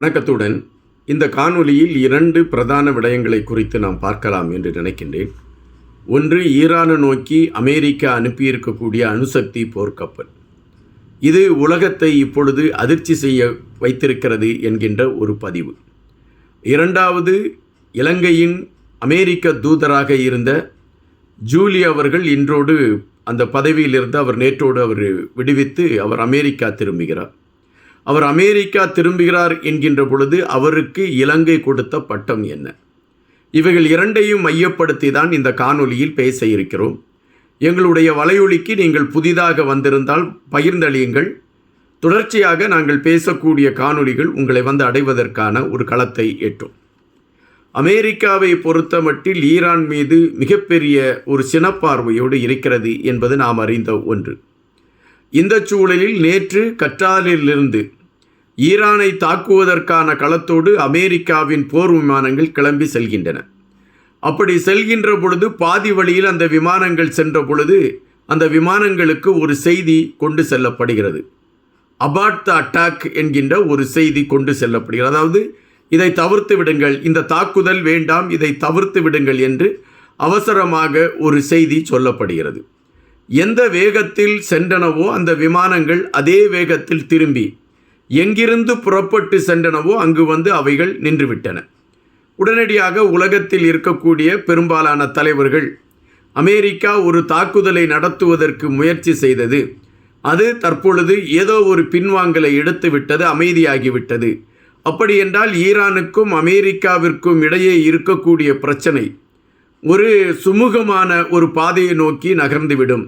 வணக்கத்துடன். இந்த காணொலியில் இரண்டு பிரதான விடயங்களை குறித்து நாம் பார்க்கலாம் என்று நினைக்கின்றேன். ஒன்று ஈரானை நோக்கி அமெரிக்கா அனுப்பியிருக்கக்கூடிய அணுசக்தி போர்க்கப்பல். இது உலகத்தை இப்பொழுது அதிர்ச்சி செய்ய வைத்திருக்கிறது என்கின்ற ஒரு பதிவு. இரண்டாவது இலங்கையின் அமெரிக்க தூதராக இருந்த ஜூலி அவர்கள் இன்றோடு அந்த பதவியிலிருந்து அவர் நேற்றோடு அவர் விடுவித்து அவர் அமெரிக்கா திரும்புகிறார். அவர் அமெரிக்கா திரும்புகிறார் என்கின்ற பொழுது அவருக்கு இலங்கை கொடுத்த பட்டம் என்ன? இவைகள் இரண்டையும் மையப்படுத்தி தான் இந்த காணொலியில் பேச இருக்கிறோம். எங்களுடைய வலையொலிக்கு நீங்கள் புதிதாக வந்திருந்தால் பகிர்ந்தளியுங்கள். தொடர்ச்சியாக நாங்கள் பேசக்கூடிய காணொலிகள் உங்களை வந்து அடைவதற்கான ஒரு களத்தை எட்டும். அமெரிக்காவை பொறுத்தமட்டில் ஈரான் மீது மிகப்பெரிய ஒரு சினப்பார்வையோடு இருக்கிறது என்பது நாம் அறிந்த ஒன்று. இந்த சூழலில் நேற்று கட்டாரிலிருந்து ஈரானை தாக்குவதற்கான களத்தோடு அமெரிக்காவின் போர் விமானங்கள் கிளம்பி செல்கின்றன. அப்படி செல்கின்ற பொழுது பாதி வழியில் அந்த விமானங்கள் சென்ற பொழுது அந்த விமானங்களுக்கு ஒரு செய்தி கொண்டு செல்லப்படுகிறது. அபாட் த அட்டாக் என்கின்ற ஒரு செய்தி கொண்டு செல்லப்படுகிறது. அதாவது இதை தவிர்த்து விடுங்கள் இந்த தாக்குதல் வேண்டாம் இதை தவிர்த்து விடுங்கள் என்று அவசரமாக ஒரு செய்தி சொல்லப்படுகிறது. எந்த வேகத்தில் சென்றனவோ அந்த விமானங்கள் அதே வேகத்தில் திரும்பி எங்கிருந்து புறப்பட்டு சென்றனவோ அங்கு வந்து அவைகள் நின்றுவிட்டன. உடனடியாக உலகத்தில் இருக்கக்கூடிய பெரும்பாலான தலைவர்கள் அமெரிக்கா ஒரு தாக்குதலை நடத்துவதற்கு முயற்சி செய்தது. அது தற்பொழுது ஏதோ ஒரு பின்வாங்கலை எடுத்து விட்டது அமைதியாகிவிட்டது அப்படியென்றால் ஈரானுக்கும் அமெரிக்காவிற்கும் இடையே இருக்கக்கூடிய பிரச்சனை ஒரு சுமூகமான ஒரு பாதையை நோக்கி நகர்ந்துவிடும்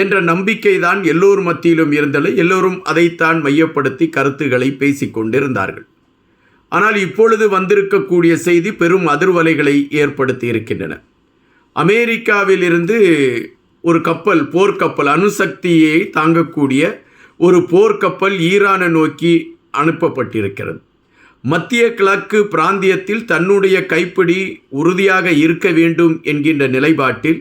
என்ற நம்பிக்கை தான் எல்லோர் மத்தியிலும் இருந்தது. எல்லோரும் அதைத்தான் மையப்படுத்தி கருத்துக்களை பேசிக்கொண்டிருந்தார்கள். ஆனால் இப்பொழுது வந்திருக்கக்கூடிய செய்தி பெரும் அதிர்வலைகளை ஏற்படுத்தி இருக்கின்றன அமெரிக்காவிலிருந்து ஒரு கப்பல் போர்க்கப்பல் அணுசக்தியை தாங்கக்கூடிய ஒரு போர்க்கப்பல் ஈரானை நோக்கி அனுப்பப்பட்டிருக்கிறது. மத்திய கிழக்கு பிராந்தியத்தில் தன்னுடைய கைப்பிடி உறுதியாக இருக்க வேண்டும் என்கின்ற நிலைப்பாட்டில்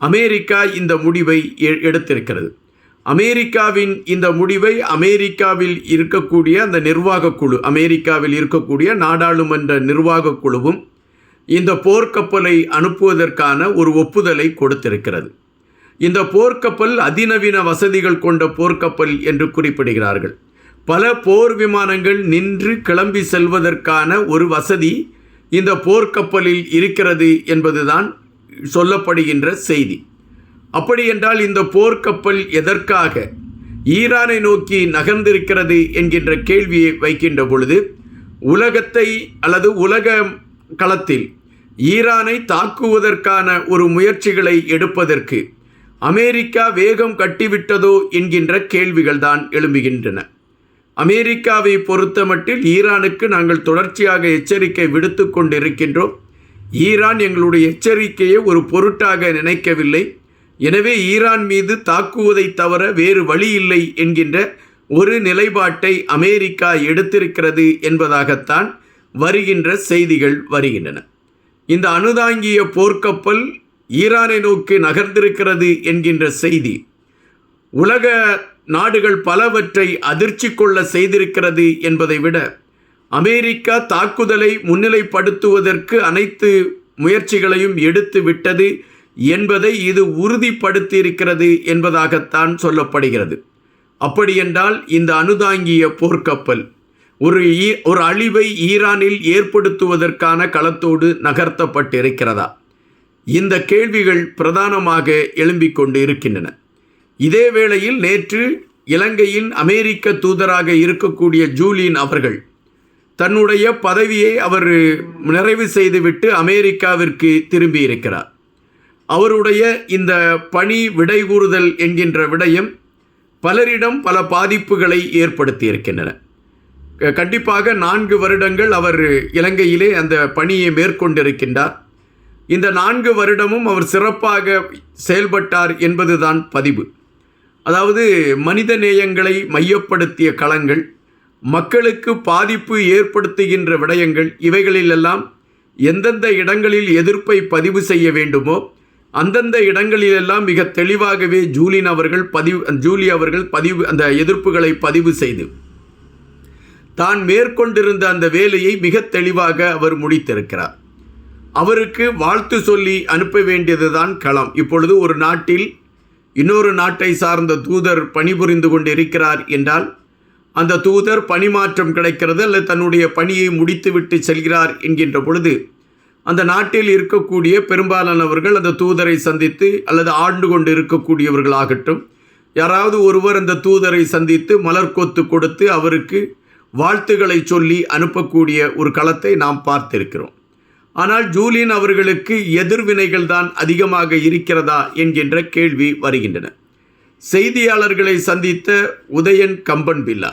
அமெரிக்கா இந்த முடிவை எ- எடுத்திருக்கிறது. அமெரிக்காவின் இந்த முடிவை அமெரிக்காவில் இருக்கக்கூடிய அந்த நிர்வாகக் குழு அமெரிக்காவில் இருக்கக்கூடிய நாடாளுமன்ற நிர்வாகக் குழுவும் இந்த போர்க்கப்பலை அனுப்புவதற்கான ஒரு ஒப்புதலை கொடுத்திருக்கிறது. இந்த போர்க்கப்பல் அதிநவீன வசதிகள் கொண்ட போர்க்கப்பல் என்று குறிப்பிடுகிறார்கள். பல போர் விமானங்கள் நின்று கிளம்பி செல்வதற்கான ஒரு வசதி இந்த போர்க்கப்பலில் இருக்கிறது என்பதுதான் சொல்லப்படுகின்ற செய்தி. அப்படி என்றால் இந்த போர்க்கப்பல் எதற்காக ஈரானை நோக்கி நகர்ந்திருக்கிறது என்கின்ற கேள்வியை வைக்கின்ற பொழுது உலகத்தை அல்லது உலக களத்தில் ஈரானை தாக்குவதற்கான ஒரு முயற்சிகளை எடுப்பதற்கு அமெரிக்கா வேகம் கட்டிவிட்டதோ என்கின்ற கேள்விகள் தான் எழும்புகின்றன. அமெரிக்காவை பொறுத்தமட்டில் ஈரானுக்கு நாங்கள் தொடர்ச்சியாக எச்சரிக்கை விடுத்து கொண்டிருக்கின்றோம். ஈரான் எங்களுடைய எச்சரிக்கையை ஒரு பொருட்டாக நினைக்கவில்லை. எனவே ஈரான் மீது தாக்குவதை தவிர வேறு வழி இல்லை என்கின்ற ஒரு நிலைப்பாட்டை அமெரிக்கா எடுத்திருக்கிறது என்பதாகத்தான் வருகின்ற செய்திகள் வருகின்றன. இந்த அணுதாங்கிய போர்க்கப்பல் ஈரானை நோக்கி நகர்ந்திருக்கிறது என்கின்ற செய்தி உலக நாடுகள் பலவற்றை அதிர்ச்சி கொள்ள செய்திருக்கிறது என்பதை விட அமெரிக்கா தாக்குதலை முன்னிலைப்படுத்துவதற்கு அனைத்து முயற்சிகளையும் எடுத்து விட்டது என்பதை இது உறுதிப்படுத்தியிருக்கிறது என்பதாகத்தான் சொல்லப்படுகிறது. அப்படியென்றால் இந்த அணுதாங்கிய போர்க்கப்பல் ஒரு ஈ ஒரு அழிவை ஈரானில் ஏற்படுத்துவதற்கான களத்தோடு நகர்த்தப்பட்டிருக்கிறதா? இந்த கேள்விகள் பிரதானமாக எழும்பிக் கொண்டு இருக்கின்றன இதே வேளையில் நேற்று இலங்கையின் அமெரிக்க தூதராக இருக்கக்கூடிய ஜூலியன் அவர்கள் தன்னுடைய பதவியை அவர் நிறைவு செய்துவிட்டு அமெரிக்காவிற்கு திரும்பியிருக்கிறார். அவருடைய இந்த பணி விடைகூறுதல் என்கின்ற விடயம் பலரிடம் பல பாதிப்புகளை ஏற்படுத்தியிருக்கின்றன. க- கண்டிப்பாக நான்கு வருடங்கள் அவர் இலங்கையிலே அந்த பணியை மேற்கொண்டிருக்கின்றார். இந்த நான்கு வருடமும் அவர் சிறப்பாக செயல்பட்டார் என்பதுதான் பதிவு. அதாவது மனித நேயங்களை மையப்படுத்திய களங்கள் மக்களுக்கு பாதிப்பு ஏற்படுத்துகின்ற விடயங்கள் இவைகளிலெல்லாம் எந்தெந்த இடங்களில் எதிர்ப்பை பதிவு செய்ய வேண்டுமோ அந்தந்த இடங்களிலெல்லாம் மிக தெளிவாகவே ஜூலின் அவர்கள் பதிவு ஜூலி அவர்கள் பதிவு அந்த எதிர்ப்புகளை பதிவு செய்து தான் மேற்கொண்டிருந்த அந்த வேலையை மிக தெளிவாக அவர் முடித்திருக்கிறார். அவருக்கு வாழ்த்து சொல்லி அனுப்ப வேண்டியதுதான் களம். இப்பொழுது ஒரு நாட்டில் இன்னொரு நாட்டை சார்ந்த தூதர் பணிபுரிந்து கொண்டிருக்கிறார் என்றால் அந்த தூதர் பணிமாற்றம் கிடைக்கிறது அல்லது தன்னுடைய பணியை முடித்துவிட்டு செல்கிறார் என்கின்ற பொழுது அந்த நாட்டில் இருக்கக்கூடிய பெரும்பாலானவர்கள் அந்த தூதரை சந்தித்து அல்லது ஆண்டு கொண்டு இருக்கக்கூடியவர்களாகட்டும் யாராவது ஒருவர் அந்த தூதரை சந்தித்து மலர்கொத்து கொடுத்து அவருக்கு வாழ்த்துக்களை சொல்லி அனுப்பக்கூடிய ஒரு களத்தை நாம் பார்த்திருக்கிறோம். ஆனால் ஜூலியன் அவர்களுக்கு எதிர்வினைகள் தான் அதிகமாக இருக்கிறதா என்கின்ற கேள்வி வருகின்றன. செய்தியாளர்களை சந்தித்த உதயன் கம்பன் பில்லா.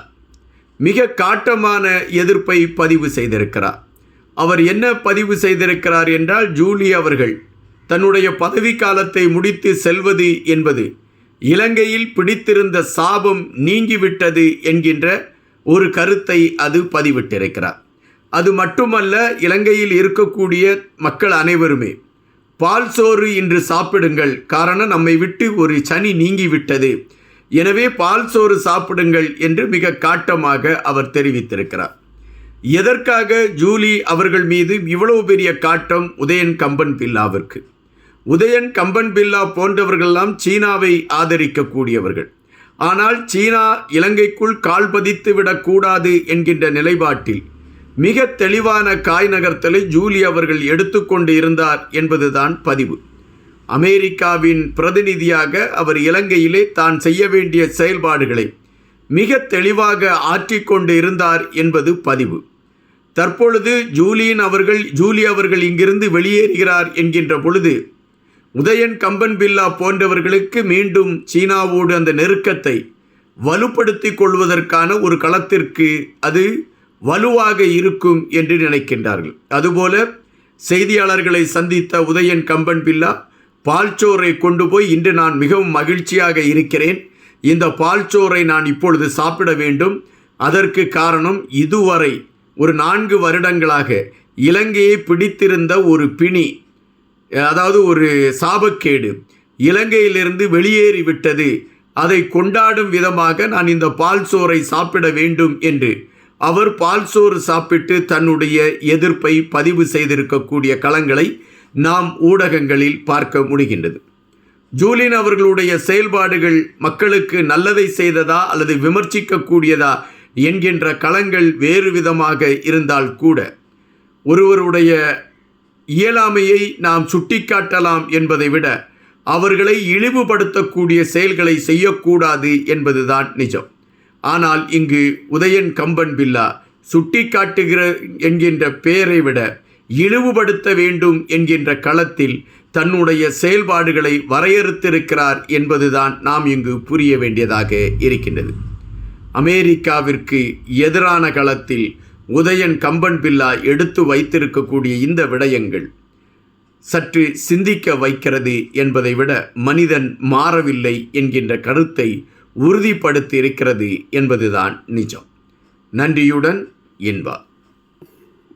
மிக காட்டமான எதிர்ப்பை பதிவு செய்திருக்கிறார். அவர் என்ன பதிவு செய்திருக்கிறார் என்றால் ஜூலி அவர்கள் தன்னுடைய பதவி காலத்தை முடித்து செல்வது என்பது இலங்கையில் பிடித்திருந்த சாபம் நீங்கிவிட்டது என்கின்ற ஒரு கருத்தை அது பதிவிட்டிருக்கிறார். அது மட்டுமல்ல இலங்கையில் இருக்கக்கூடிய மக்கள் அனைவருமே பால் சோறு இன்று சாப்பிடுங்கள். காரணம் நம்மை விட்டு ஒரு சனி நீங்கிவிட்டது. எனவே பால் சோறு சாப்பிடுங்கள் என்று மிக காட்டமாக அவர் தெரிவித்திருக்கிறார். எதற்காக ஜூலி அவர்கள் மீது இவ்வளவு பெரிய காட்டம் உதயன் கம்பன் பில்லாவிற்கு? உதயன் கம்பன் பில்லா போன்றவர்களெல்லாம் சீனாவை ஆதரிக்கக்கூடியவர்கள். ஆனால் சீனா இலங்கைக்குள் கால் பதித்து விடக்கூடாது என்கின்ற நிலைப்பாட்டில் மிக தெளிவான காய் நகர்த்தலை ஜூலி அவர்கள் எடுத்துக்கொண்டு இருந்தார் என்பதுதான் பதிவு. அமெரிக்காவின் பிரதிநிதியாக அவர் இலங்கையிலே தான் செய்ய வேண்டிய செயல்பாடுகளை மிக தெளிவாக ஆற்றிக்கொண்டு இருந்தார் என்பது பதிவு. தற்பொழுது ஜூலியன் அவர்கள் ஜூலி அவர்கள் இங்கிருந்து வெளியேறுகிறார் என்கின்ற பொழுது உதயன் கம்பன் பில்லா போன்றவர்களுக்கு மீண்டும் சீனாவோடு அந்த நெருக்கத்தை வலுப்படுத்திக் கொள்வதற்கான ஒரு களத்திற்கு அது வலுவாக இருக்கும் என்று நினைக்கின்றார்கள். அதுபோல செய்தியாளர்களை சந்தித்த உதயன் கம்பன் பில்லா பால்ச்சோரை கொண்டு போய் இன்று நான் மிகவும் மகிழ்ச்சியாக இருக்கிறேன். இந்த பால்ச்சோரை நான் இப்பொழுது சாப்பிட வேண்டும். அதற்கு காரணம் இதுவரை ஒரு நான்கு வருடங்களாக இலங்கையை பிடித்திருந்த ஒரு பிணி அதாவது ஒரு சாபக்கேடு இலங்கையிலிருந்து வெளியேறிவிட்டது அதை கொண்டாடும் விதமாக நான் இந்த பால் சோறை சாப்பிட வேண்டும் என்று அவர் பால் சோறு சாப்பிட்டு தன்னுடைய எதிர்ப்பை பதிவு செய்திருக்கக்கூடிய களங்களை நாம் ஊடகங்களில் பார்க்க முடிகின்றது. ஜூலின் அவர்களுடைய செயல்பாடுகள் மக்களுக்கு நல்லதை செய்ததா அல்லது விமர்சிக்கக்கூடியதா என்கின்ற களங்கள் வேறு விதமாக இருந்தால் கூட ஒருவருடைய இயலாமையை நாம் சுட்டிக்காட்டலாம் என்பதை விட அவர்களை இழிவுபடுத்தக்கூடிய செயல்களை செய்யக்கூடாது என்பதுதான் நிஜம். ஆனால் இங்கு உதயன் கம்பன் பில்லா சுட்டிக்காட்டுகிற என்கின்ற பெயரை விட இழிவுபடுத்த வேண்டும் என்கின்ற களத்தில் தன்னுடைய செயல்பாடுகளை வரையறுத்திருக்கிறார் என்பதுதான் நாம் இங்கு புரிய வேண்டியதாக இருக்கின்றது. அமெரிக்காவிற்கு எதிரான களத்தில் உதயன் கம்பன் பில்லா எடுத்து வைத்திருக்கக்கூடிய இந்த விடயங்கள் சற்று சிந்திக்க வைக்கிறது என்பதை விட மனிதன் மாறவில்லை என்கின்ற கருத்தை உறுதிப்படுத்தி இருக்கிறது என்பதுதான் நிஜம். நன்றியுடன் என்பார்